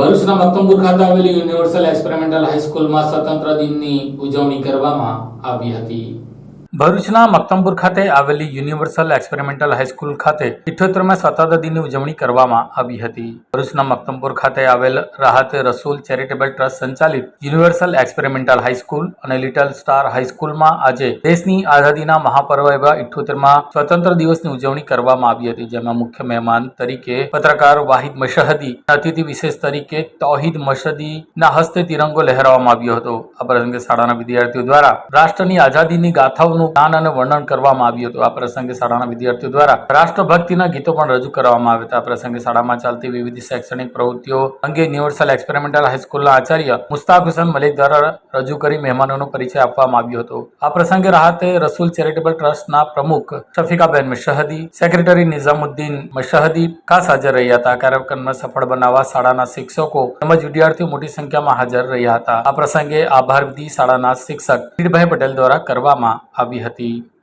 ભરૂચના મક્કમપુર ખાતે આવેલી યુનિવર્સલ એક્સપેરિમેન્ટલ હાઈસ્કૂલમાં સ્વતંત્ર દિનની ઉજવણી કરવામાં આવી હતી. ભરૂચના મક્તમપુર ખાતે આવેલી યુનિવર્સલ એક્સપેરિમેન્ટલ હાઈસ્કૂલ ખાતે ઇઠ્યોતેરમા સ્વતંત્ર દિનની ઉજવણી કરવામાં આવી હતી. ભરૂચના મક્તમપુર ખાતે આવેલ રાહત રસૂલ ચેરિટેબલ ટ્રસ્ટ સંચાલિત યુનિવર્સલ એક્સપેરિમેન્ટલ હાઈસ્કૂલ અને લિટલ સ્ટાર હાઈસ્કૂલમાં આજે દેશની આઝાદીના મહાપર્વ એવા ઇઠ્યોતેરમાં સ્વતંત્ર દિવસની ઉજવણી કરવામાં આવી હતી, જેમાં મુખ્ય મહેમાન તરીકે પત્રકાર વાહિદ મશહદી અતિથિ વિશેષ તરીકે તૌહિદ મશહદીના હસ્તે તિરંગો લહેરાવવામાં આવ્યો હતો. આ પ્રસંગે શાળાના વિદ્યાર્થીઓ દ્વારા રાષ્ટ્રની આઝાદીની ગાથાઓનું ગાન અને વર્ણન કરવામાં આવ્યું હતું. આ પ્રસંગે શાળાના વિદ્યાર્થીઓ દ્વારા રાષ્ટ્રભક્તિના ગીતો પણ રજૂ કરવામાં આવ્યા હતા. આ પ્રસંગે શાળામાં ચાલતી વિવિધ શૈક્ષણિક પ્રવૃત્તિઓ અંગે યુનિવર્સલ એક્સપેરિમેન્ટલ હાઈસ્કૂલના આચાર્ય મુસ્તાક હુસેન મલિક દ્વારા રજૂ કરી મહેમાનોનો પરિચય આપવામાં આવ્યો હતો. આ પ્રસંગે રાહતે રસુલ ચેરિટેબલ ટ્રસ્ટના પ્રમુખ શફીકાબેન મશહદી, સેક્રેટરી નિઝામુદ્દીન મશહદી ખાસ હાજર રહ્યા હતા. કાર્યક્રમને સફળ બનાવવા શાળાના શિક્ષકો તેમજ વિદ્યાર્થીઓ મોટી સંખ્યામાં હાજર રહ્યા હતા. આ પ્રસંગે આભાર વિધિ શાળાના શિક્ષક પીરભાઈ પટેલ દ્વારા કરવામાં આવી હતી.